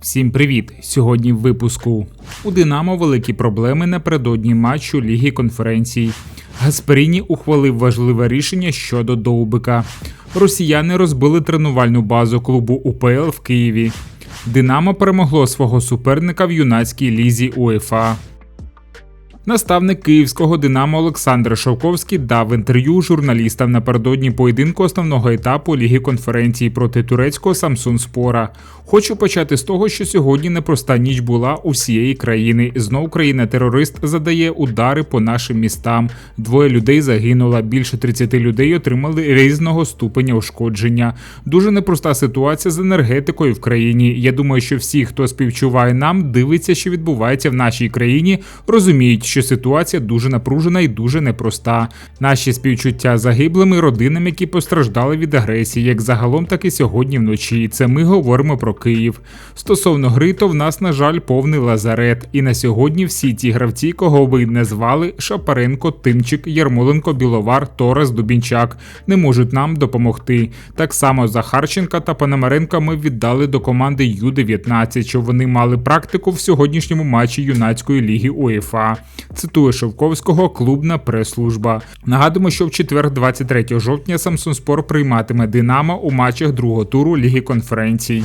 Всім привіт! Сьогодні в випуску у Динамо великі проблеми напередодні матчу Ліги конференцій. Гасперіні ухвалив важливе рішення щодо Довбика. Росіяни розбили тренувальну базу клубу УПЛ в Києві. Динамо перемогло свого суперника в юнацькій лізі УЄФА. Наставник київського Динамо Олександр Шовковський дав інтерв'ю журналістам напередодні поєдинку основного етапу Ліги конференції проти турецького Самсун Спора. Хочу почати з того, що сьогодні непроста ніч була у всієї країни. Знов країна-терорист задає удари по нашим містам. Двоє людей загинуло, більше 30 людей отримали різного ступеня ушкодження. Дуже непроста ситуація з енергетикою в країні. Я думаю, що всі, хто співчуває нам, дивиться, що відбувається в нашій країні, розуміють, що ситуація дуже напружена і дуже непроста. Наші співчуття загиблими родинам, які постраждали від агресії, як загалом, так і сьогодні вночі. Це ми говоримо про Київ. Стосовно гри, то в нас, на жаль, повний лазарет. І на сьогодні всі ті гравці, кого ви не звали, Шапаренко, Тимчик, Ярмоленко, Біловар, Торес, Дубінчак, не можуть нам допомогти. Так само Захарченка та Пономаренка ми віддали до команди Ю-19, щоб вони мали практику в сьогоднішньому матчі юнацької ліги УЄФА. Цитує Шовковського клубна прес-служба. Нагадуємо, що в четвер, 23 жовтня, Самсун Спор прийматиме Динамо у матчах другого туру Ліги конференцій.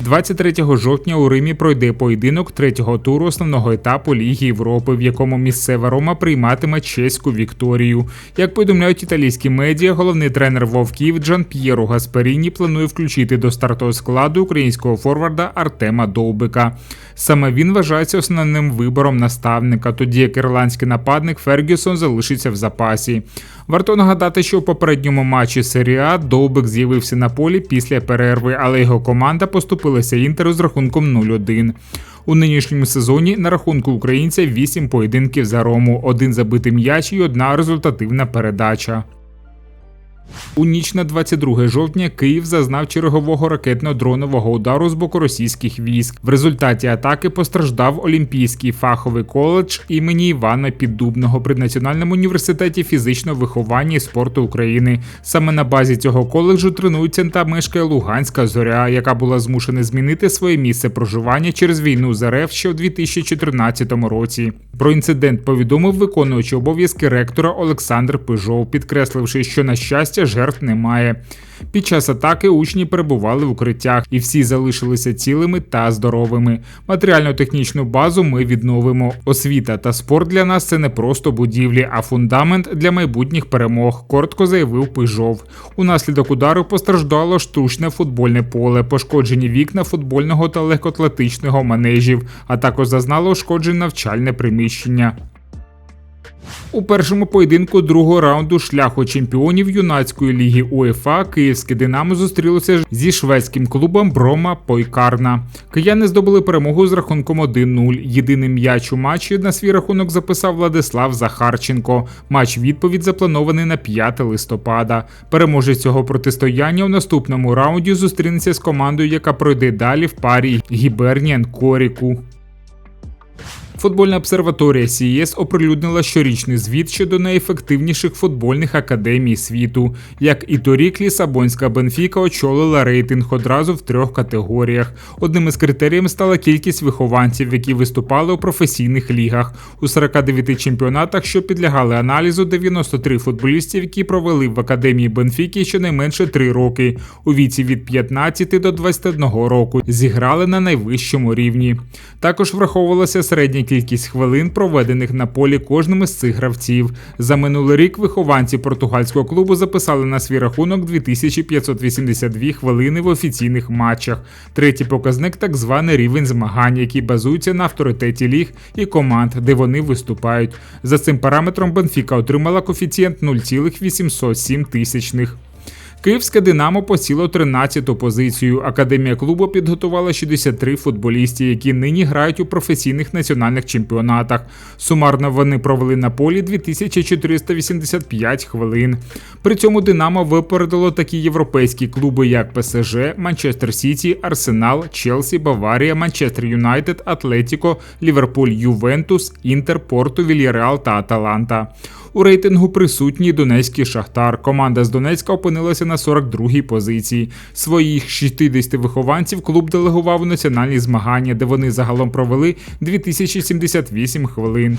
23 жовтня у Римі пройде поєдинок третього туру основного етапу Ліги Європи, в якому місцева Рома прийматиме чеську Вікторію. Як повідомляють італійські медіа, головний тренер Вовків Джан П'єро Гасперіні планує включити до стартового складу українського форварда Артема Довбика. Саме він вважається основним вибором наставника, тоді як ірландський нападник Фергюсон залишиться в запасі. Варто нагадати, що у попередньому матчі серії А Довбик з'явився на полі після перерви, але його команда поступилася інтеру з рахунком 0-1. У нинішньому сезоні на рахунку українця 8 поєдинків за рому, один забитий м'яч і одна результативна передача. У ніч на 22 жовтня Київ зазнав чергового ракетно-дронового удару з боку російських військ. В результаті атаки постраждав Олімпійський фаховий коледж імені Івана Піддубного при Національному університеті фізичного виховання і спорту України. Саме на базі цього коледжу тренується та мешкає Луганська зоря, яка була змушена змінити своє місце проживання через війну з РФ ще у 2014 році. Про інцидент повідомив виконуючий обов'язки ректора Олександр Пижов, підкресливши, що на щастя жертв немає. Під час атаки учні перебували в укриттях, і всі залишилися цілими та здоровими. Матеріально-технічну базу ми відновимо. Освіта та спорт для нас це не просто будівлі, а фундамент для майбутніх перемог. Коротко заявив Пижов. Унаслідок удару постраждало штучне футбольне поле, пошкоджені вікна футбольного та легкоатлетичного манежів, а також зазнало ушкоджень навчальне приміщення. У першому поєдинку другого раунду шляху чемпіонів юнацької ліги УЄФА Київське Динамо зустрілося зі шведським клубом Брома Пойкарна. Кияни здобули перемогу з рахунком 1-0. Єдиний м'яч у матчі на свій рахунок записав Владислав Захарченко. Матч відповідь запланований на 5 листопада. Переможець цього протистояння у наступному раунді зустрінеться з командою, яка пройде далі в парі Гіберніан Коріку. Футбольна обсерваторія СІЄС оприлюднила щорічний звіт щодо найефективніших футбольних академій світу. Як і торік, Лісабонська Бенфіка очолила рейтинг одразу в трьох категоріях. Одним із критеріїв стала кількість вихованців, які виступали у професійних лігах. У 49 чемпіонатах, що підлягали аналізу, 93 футболістів, які провели в академії Бенфіки щонайменше 3 роки. У віці від 15 до 21 року зіграли на найвищому рівні. Також враховувалася середня кількість хвилин, проведених на полі кожним із цих гравців. За минулий рік вихованці португальського клубу записали на свій рахунок 2582 хвилини в офіційних матчах. Третій показник так званий рівень змагань, який базується на авторитеті ліг і команд, де вони виступають. За цим параметром Бенфіка отримала коефіцієнт 0,807 тисячних. Київське Динамо посіло 13-ту позицію. Академія клубу підготувала 63 футболісти, які нині грають у професійних національних чемпіонатах. Сумарно вони провели на полі 2485 хвилин. При цьому Динамо випередило такі європейські клуби, як ПСЖ, Манчестер Сіті, Арсенал, Челсі, Баварія, Манчестер Юнайтед, Атлетіко, Ліверпуль, Ювентус, Інтер, Порту, Вільяреал та Аталанта. У рейтингу присутній Донецький Шахтар. Команда з Донецька опинилася на 42-й позиції. Своїх 60 вихованців клуб делегував у національні змагання, де вони загалом провели 2078 хвилин.